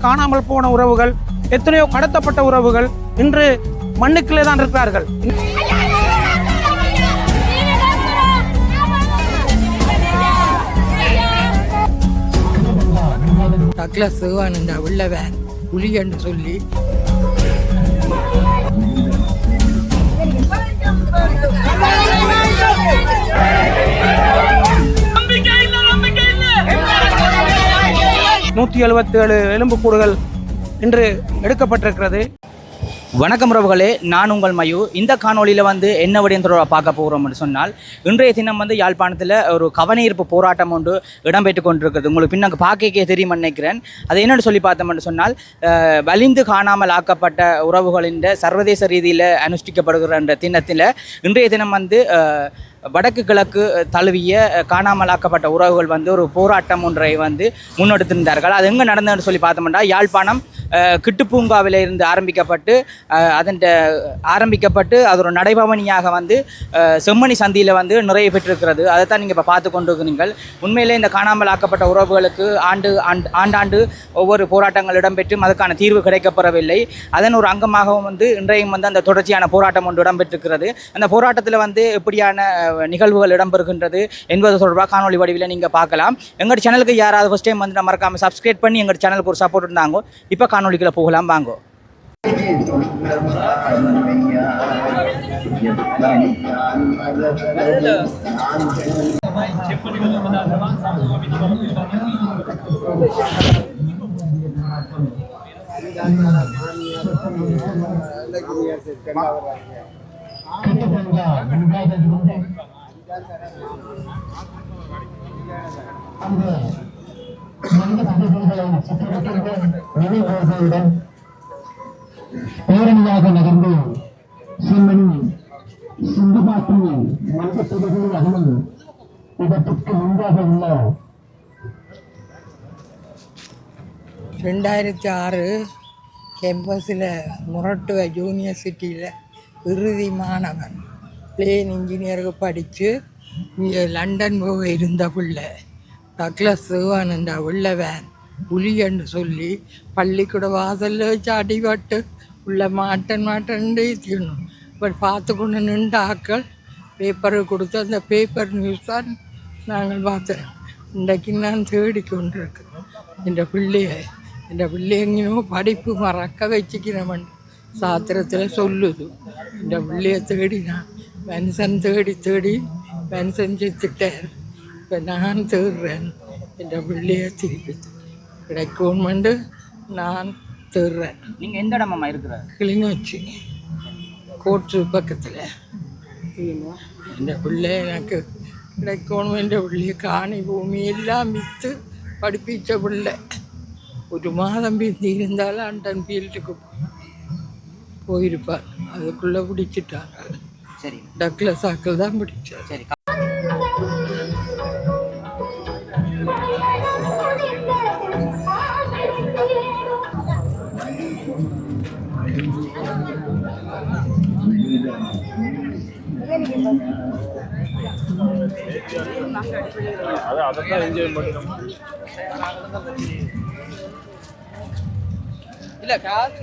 உறவுகள் காணாமல் போன உறவுகள் எத்தனையோ கடத்தப்பட்ட உறவுகள் இன்று மண்ணுக்குள்ளே தான் இருக்கிறார்கள். டக்ளஸ் சிவானந்தா உள்ளவன் புலி என்று சொல்லி நூற்றி எழுபத்தி ஏழு எலும்புக்கூடுகள் இன்று எடுக்கப்பட்டிருக்கிறது. வணக்கம் உறவுகளே நான் உங்கள் மயு. இந்த காணொளியில் வந்து என்ன விடயம் பார்க்க போகிறோம்னு சொன்னால் இன்றைய தினம் வந்து யாழ்ப்பாணத்தில் ஒரு கவனஈர்ப்பு போராட்டம் ஒன்று இடம்பெற்று கொண்டிருக்கிறது. உங்களுக்கு பின்னாங்க பார்க்கக்கே தெரியும் நினைக்கிறேன். அது என்னென்னு சொல்லி பார்த்தோம்னு சொன்னால் வலிந்து காணாமல் ஆக்கப்பட்ட உறவுகளின் சர்வதேச ரீதியில் அனுஷ்டிக்கப்படுகிற தினத்தில் இன்றைய தினம் வந்து வடக்கு கிழக்கு தழுவிய காணாமலாக்கப்பட்ட காணாமல் ஆக்கப்பட்ட உறவுகள் வந்து ஒரு போராட்டம் ஒன்றை வந்து முன்னெடுத்திருந்தார்கள். அது எங்கே நடந்ததுன்னு சொல்லி பார்த்தோம்னா யாழ்ப்பாணம் கிட்டுப்பூங்காவில் இருந்து ஆரம்பிக்கப்பட்டு அதன் ஆரம்பிக்கப்பட்டு அது ஒரு நடைபவனியாக வந்து செம்மணி சந்தியில் வந்து நிறைய பெற்றிருக்கிறது. அதை தான் நீங்கள் இப்போ பார்த்து கொண்டு இருக்கிறீர்கள் உண்மையிலே இந்த காணாமல் ஆக்கப்பட்ட உறவுகளுக்கு ஆண்டு ஆண்டு ஆண்டாண்டு ஒவ்வொரு போராட்டங்கள் இடம்பெற்றும் அதுக்கான தீர்வு கிடைக்கப்பெறவில்லை. அதன் ஒரு அங்கமாகவும் வந்து இன்றையும் வந்து அந்த தொடர்ச்சியான போராட்டம் ஒன்று இடம்பெற்றிருக்கிறது. அந்த போராட்டத்தில் வந்து எப்படியான நிகழ்வுகள் இடம்பெறுகின்றது என்பது தொடர்பாக காணொலி வடிவில் நீங்கள் பார்க்கலாம் எங்கள் சேனலுக்கு யாராவது ஃபஸ்ட் டைம் வந்து மறக்காமல் சப்ஸ்கிரைப் பண்ணி எங்கள் சேனலுக்கு ஒரு சப்போர்ட் இருந்தாங்க இப்போ காணொலிக்குள்ள போகலாம் வாங்கோ பேரணியாக நகர்ந்து சிம்மணி சிந்து செம்மணி மனித தொகுதியில் அகலும் இடத்திற்கு முன்பாக உள்ள ரெண்டாயிரத்தி ஆறு கேம்பஸில் முரட்டுவ யூனிவர்சிட்டியில் இறுதி மாணவன் பிளேன் இன்ஜினியருக்கு படித்து இங்கே லண்டன் போக இருந்த பிள்ளை. டக்ளஸ் சிவானந்தா உள்ளவன். புலியன்னு சொல்லி பள்ளிக்கூட வாசலில் வச்சு அடிபட்டு உள்ள மாட்டன் மாட்டன் தீரணும். இப்போ பார்த்து கொண்டு நின்ற ஆக்கள் பேப்பரை கொடுத்து அந்த பேப்பர் நியூஸ் தான் நாங்கள் பார்த்தோம். இன்றைக்கு நான் தேடி கொண்டிருக்கேன் இந்த பிள்ளைய இந்த பிள்ளைங்கனோ படிப்பு மறக்க வச்சுக்கிறவன். சாத்திரத்தில் சொல்லுது இந்த பிள்ளைய தேடி நான் மனுஷன் தேடி தேடி மனுஷன் செத்துட்டார் இப்போ நான் தேடுறேன் இந்த பிள்ளைய திருப்பி கிடைக்கும்னு நான் தேடுறேன் நீங்கள் எந்த இடமாம்மா இருக்கிறார் கிளிநொச்சி கோட்ரு பக்கத்தில் இந்த பிள்ளை எனக்கு கிடைக்கணும் என்ற பிள்ளைய காணி பூமி எல்லாம் விற்று படிப்பிச்ச பிள்ளை ஒரு மாதம் பிந்தி இருந்தாலும் அண்டன் ஃபீல்டுக்கு போயிருப்பார். அதுக்குள்ளே பிடிச்சிட்டாங்க சரி. டக்ளஸ் ஆக்கள் தான் பிடிச்சார். சரி இல்லை காசு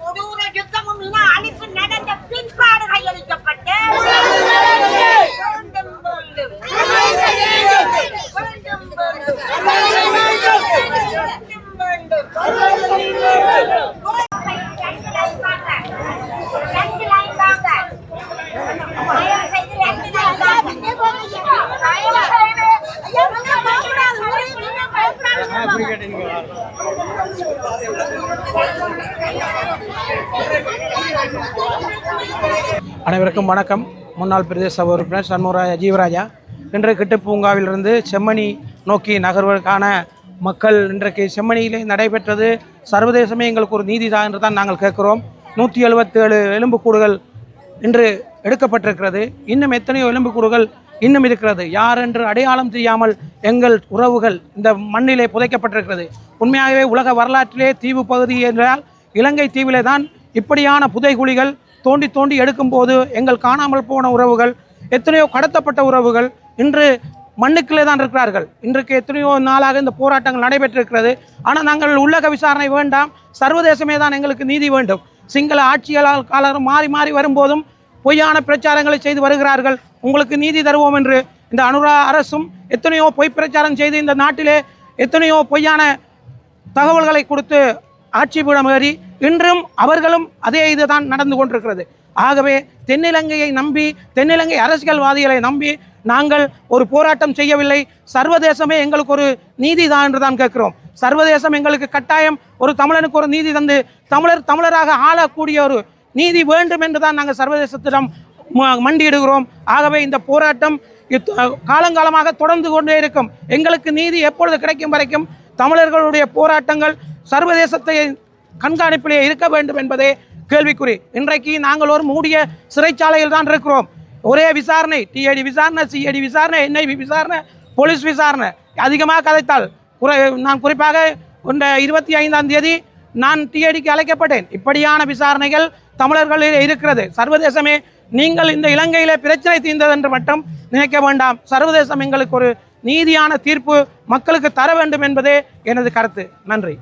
கொடூர யுத்தமும் இன அழிப்பு நடந்த பின்பாடு கையளிக்கப்பட்டு வேண்டும் வேண்டும். வேண்டும் வேண்டும். வேண்டும் வேண்டும். ரெண்டு லைன் வாங்க. ரெண்டு லைன் வாங்க. தயவு செய்து ரெண்டு லைன் வாங்க. தயவு செய்து. ஐயா, உள்ள பயப்படாது. உள்ள பயப்படாது. அனைவருக்கும் வணக்கம். முன்னாள் பிரதேச உறுப்பினர் சண்முகராஜ ஜீவராஜா. இன்று கிட்டுப்பூங்காவிலிருந்து செம்மணி நோக்கி நகர்வதற்கான மக்கள் இன்றைக்கு செம்மணியிலே நடைபெற்றது. சர்வதேசமே எங்களுக்கு ஒரு நீதிதான் என்று தான் நாங்கள் கேட்குறோம். நூற்றி எழுபத்தேழு எலும்புக்கூடுகள் இன்று எடுக்கப்பட்டிருக்கிறது. இன்னும் எத்தனையோ எலும்புக்கூடுகள் இன்னும் இருக்கிறது. யார் என்று அடையாளம் தெரியாமல் எங்கள் உறவுகள் இந்த மண்ணிலே புதைக்கப்பட்டிருக்கிறது. உண்மையாகவே உலக வரலாற்றிலே தீவு பகுதி என்றால் இலங்கை தீவிலே தான் இப்படியான புதைகுழிகள் தோண்டி தோண்டி எடுக்கும்போது எங்கள் காணாமல் போன உறவுகள் எத்தனையோ கடத்தப்பட்ட உறவுகள் இன்று மண்ணுக்குள்ளே தான் இருக்கிறார்கள். இன்றைக்கு எத்தனையோ நாளாக இந்த போராட்டங்கள் நடைபெற்றிருக்கிறது. ஆனால் நாங்கள் உள்ளக விசாரணை வேண்டாம். சர்வதேசமே தான் எங்களுக்கு நீதி வேண்டும். சிங்கள ஆட்சியாளர் காலரும் மாறி மாறி வரும்போதும் பொய்யான பிரச்சாரங்களை செய்து வருகிறார்கள். உங்களுக்கு நீதி தருவோம் என்று இந்த அனுரா அரசும் எத்தனையோ பொய் பிரச்சாரம் செய்து இந்த நாட்டிலே எத்தனையோ பொய்யான தகவல்களை கொடுத்து ஆட்சி பீடம் இன்றும் அவர்களும் அதே இதுதான் நடந்து கொண்டிருக்கிறது. ஆகவே தென்னிலங்கையை நம்பி தென்னிலங்கை அரசியல்வாதிகளை நம்பி நாங்கள் ஒரு போராட்டம் செய்யவில்லை. சர்வதேசமே எங்களுக்கு ஒரு நீதி தான் என்று தான் கேட்கிறோம். சர்வதேசம் எங்களுக்கு கட்டாயம் ஒரு தமிழனுக்கு ஒரு நீதி தந்து தமிழர் தமிழராக ஆளக்கூடிய ஒரு நீதி வேண்டும் என்று தான் நாங்கள் சர்வதேசத்திடம் மண்டியிடுகிறோம். ஆகவே இந்த போராட்டம் இத்- காலங்காலமாக தொடர்ந்து கொண்டே இருக்கும். எங்களுக்கு நீதி எப்பொழுது கிடைக்கும் வரைக்கும் தமிழர்களுடைய போராட்டங்கள் சர்வதேசத்தை கண்காணிப்பிலே இருக்க வேண்டும் என்பதே கேள்விக்குறி. இன்றைக்கு நாங்கள் ஒரு மூடிய சிறைச்சாலையில் தான் இருக்கிறோம். ஒரே விசாரணை டிஐடி விசாரணை சிஐடி விசாரணை என்ஐபி விசாரணை போலீஸ் விசாரணை. அதிகமாக கதைத்தால் குறை நான் குறிப்பாக இந்த இருபத்தி ஐந்தாம் தேதி நான் டிஐடிக்கு அழைக்கப்பட்டேன். இப்படியான விசாரணைகள் தமிழர்களில் இருக்கிறது. சர்வதேசமே நீங்கள் இந்த இலங்கையிலே பிரச்சனை தீர்ந்தது என்று மட்டும் நினைக்க வேண்டாம். சர்வதேசம் எங்களுக்கு ஒரு நீதியான தீர்ப்பு மக்களுக்கு தர வேண்டும் என்பதே எனது கருத்து. நன்றி.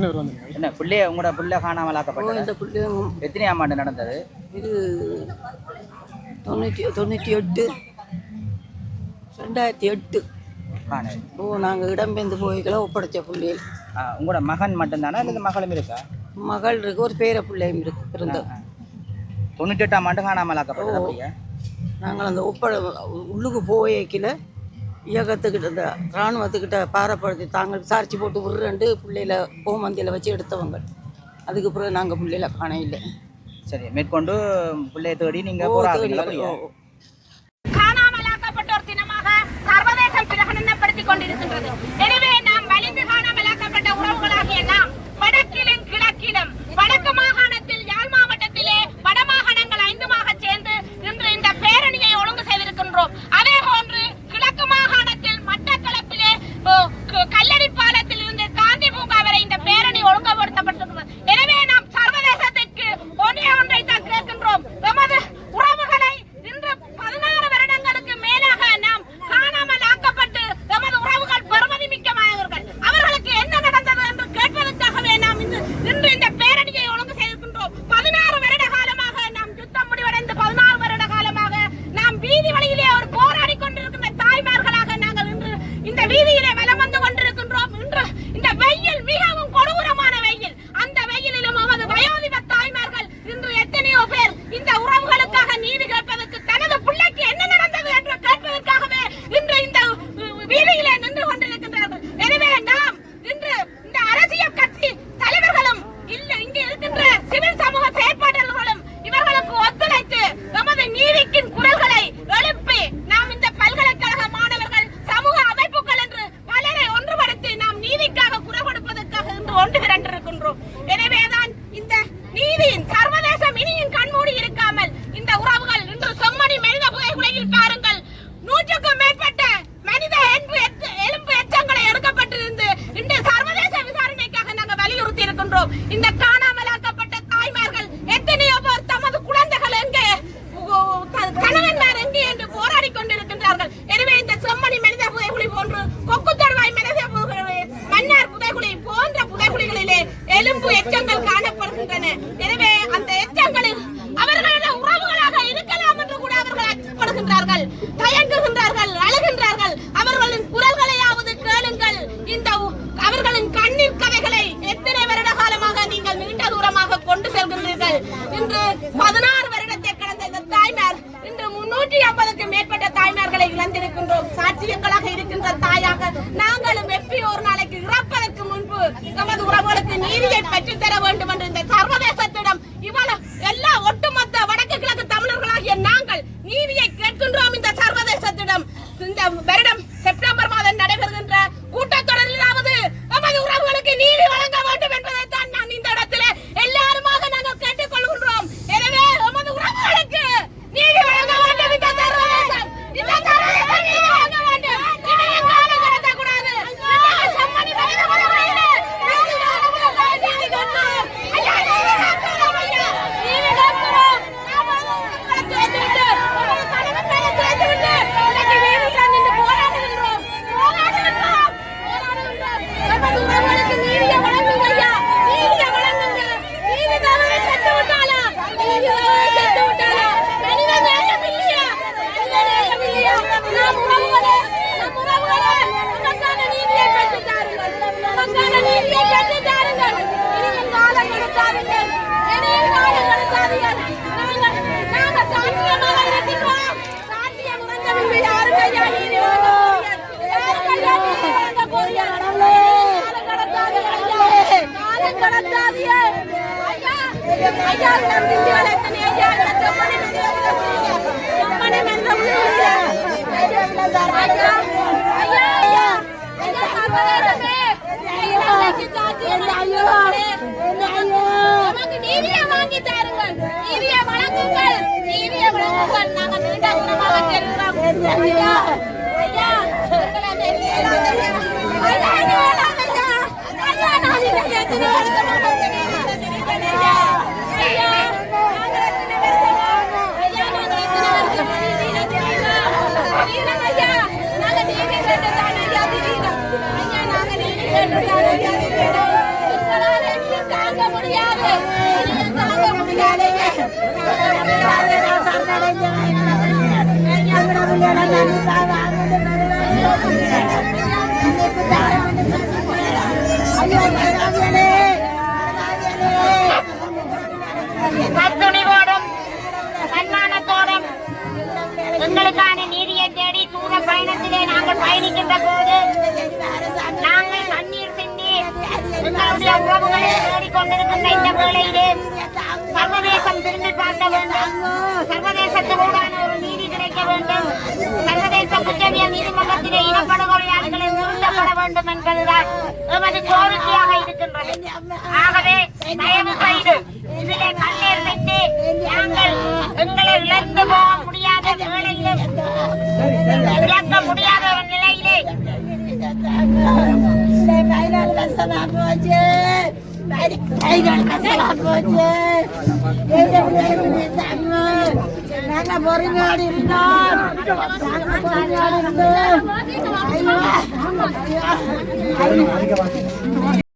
எத்தனை பேர் வந்தீங்க என்ன பிள்ளைய உங்களோட பிள்ளை காணாமலாக்கப்பட்டது? இந்த பிள்ளையும் எத்தனை ஆமாண்டு நடந்தது? இது தொண்ணூற்றி தொண்ணூற்றி எட்டு. ரெண்டாயிரத்தி எட்டு. ஓ நாங்கள் இடம்பெயர்ந்து போய்களை ஒப்படைச்ச பிள்ளைகள் உங்களோட மகன் மட்டும்தானா இல்லை மகளும் இருக்கா? மகள் இருக்கு ஒரு பேர பிள்ளையும் இருக்கு இருந்தது தொண்ணூற்றி எட்டாம் ஆண்டு காணாமலாக்கப்பட்டது நாங்கள் அந்த ஒப்படை உள்ளுக்கு போய்க்கில் இயக்கத்துக்கிட்ட இராணுவத்துக்கிட்ட பாரப்படுத்தி தாங்கள் விசாரித்து போட்டு ஒரு ரெண்டு பிள்ளையில பூமந்தியில் வச்சு எடுத்தவங்க. அதுக்கு பிறகு நாங்கள் பிள்ளையில காண இல்லை. சரி மேற்கொண்டு பிள்ளைய தேடி நீங்கள் போராடுறீங்களா காணாமல் ஆக்கப்பட்டோர் தினமாக சர்வதேச பிரகடனப்படுத்தி கொண்டிருக்கின்றது. எச்சங்கள் காணப்படுகின்றன. எனவே வாங்கி தருங்கள் நீதியை வழங்குங்கள் நாங்கள் துணிவோடும் சன்மானத்தோடும் எங்களுக்கான நீதியை தேடி தூர பயணத்திலே நாங்கள் பயணிக்கின்ற போது நாங்கள் கண்ணீர் சிந்தி எங்களுடைய உறவுகளை தேடிக்கொண்டிருக்கின்ற இந்த வேளையிலே சர்வதேசம் திரும்பி பார்க்க வேண்டும். ஒரு நீதி கிடைக்க வேண்டும். சர்வதேச குற்றவியல் நீதிமன்றத்திலே நிறுத்தப்பட வேண்டும் என்பதுதான் எமது கோரிக்கையாக இருக்கின்றது. ஆகவே தயவு செய்து இதிலே கண்ணீர் சிந்தி நாங்கள் எங்களை இழந்து போக முடியாத வேளையிலே இழக்க முடியாத ஒரு நிலையிலே sama Abu Ajar. Pegang kan sama Abu Ajar. Kita udah punya sama. Nana bori ngali rinon. Nana bori ngali rinon. Ayo. Ayo.